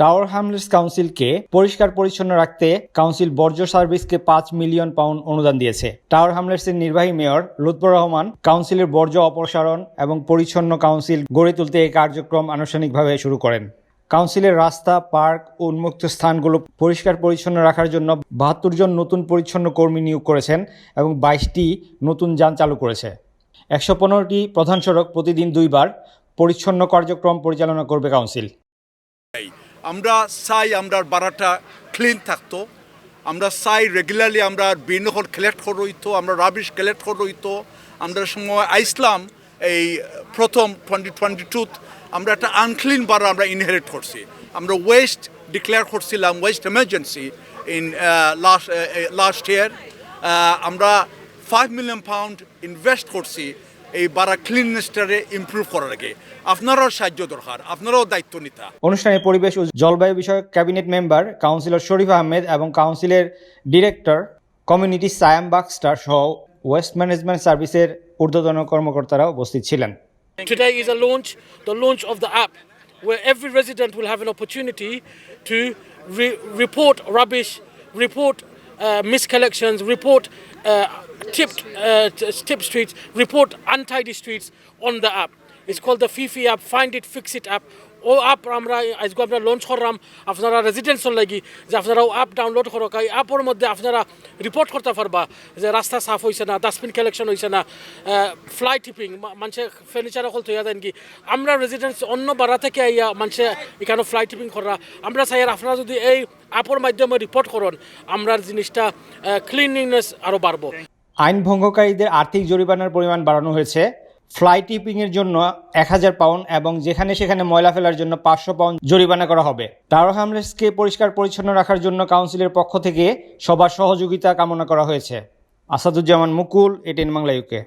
Tower Hamlets কাউন্সিলকে পরিষ্কার পরিচ্ছন্ন রাখতে কাউন্সিল বর্জ্য সার্ভিসকে পাঁচ মিলিয়ন পাউন্ড অনুদান দিয়েছে। টাওয়ার হ্যামলেটসের নির্বাহী মেয়র লুৎফর রহমান কাউন্সিলের বর্জ্য অপসারণ এবং পরিচ্ছন্ন কাউন্সিল গড়ে তুলতে এই কার্যক্রম আনুষ্ঠানিকভাবে শুরু করেন। কাউন্সিলের রাস্তা, পার্ক ও উন্মুক্ত স্থানগুলো পরিষ্কার পরিচ্ছন্ন রাখার জন্য বাহাত্তর জন নতুন পরিচ্ছন্ন কর্মী নিয়োগ করেছেন এবং বাইশটি নতুন যান চালু করেছে। একশো পনেরোটি প্রধান সড়ক প্রতিদিন দুইবার পরিচ্ছন্ন কার্যক্রম পরিচালনা করবে কাউন্সিল আমরা চাই আমরা বারাটা ক্লিন থাকতো। আমরা চাই রেগুলারলি আমরা বিনহল কালেক্ট করে হইতো আমরা রাবিশ কালেক্ট করে হইতো আমরা সময় আইসলাম এই প্রথম টোয়েন্টি টোয়েন্টি টুত আমরা একটা আনক্লিন বার আমরা ইনহেরিট করছি। আমরা ওয়েস্ট ডিক্লেয়ার করছিলাম waste emergency in last last year আমরা ফাইভ মিলিয়ন পাউন্ড ইনভেস্ট করছি এই বারা ক্লিননেসটারে ইমপ্রুভ করার আগে। আপনারাও সাহায্য দরকার আপনারাও দায়িত্ব নিতা। অনুষ্ঠানে পরিবেশ ও জলবায়ু বিষয়ক cabinet member councillor Sharif Ahmed এবং কাউন্সিলের ডিরেক্টর কমিউনিটি সায়াম বাক্সটার সহ ওয়েস্ট ম্যানেজমেন্ট সার্ভিসের ঊর্ধ্বতন কর্মকর্তারা উপস্থিত ছিলেন। Today is a launch, the launch of the app, where every resident will have an opportunity to re- report rubbish, report uh, miscollections, report uh, tipped, uh, t- tip streets, report untidy streets on the app. It's called the Fifi app, Find It, Fix It app. ও app আমরা আজকে আমরা launch করলাম। আপনারা রেজিডেন্সর লাগি যে আপনারা app download করক এই অ্যাপের মধ্যে আপনারা রিপোর্ট করতে পারবা যে রাস্তা সাফ হয়েছে না ডাস্টবিন কালেকশন হয়েছে না ফ্লাই টিপিং মানুষে ফার্নিচার অকল থইয়া দেন কি আমরা রেজিডেন্স অন্য বাড়া থেকে আইয়া মানুষে এখানে ফ্লাই টিপিং করা আমরা চাই আপনারা যদি এই অ্যাপের মাধ্যমে রিপোর্ট করেন আমরা জিনিসটা ক্লিনলিনেস আরও বাড়বো। আইন ভঙ্গকারীদের আর্থিক জরিমানার পরিমাণ বাড়ানো হয়েছে। ফ্লাই টিপিংয়ের জন্য এক হাজার পাউন্ড এবং যেখানে সেখানে ময়লা ফেলার জন্য পাঁচশো পাউন্ড জরিমানা করা হবে। টাওয়ার হ্যামলেটসকে পরিষ্কার পরিচ্ছন্ন রাখার জন্য কাউন্সিলের পক্ষ থেকে সবার সহযোগিতা কামনা করা হয়েছে। Asaduzzaman Mukul, ATN Bangla UK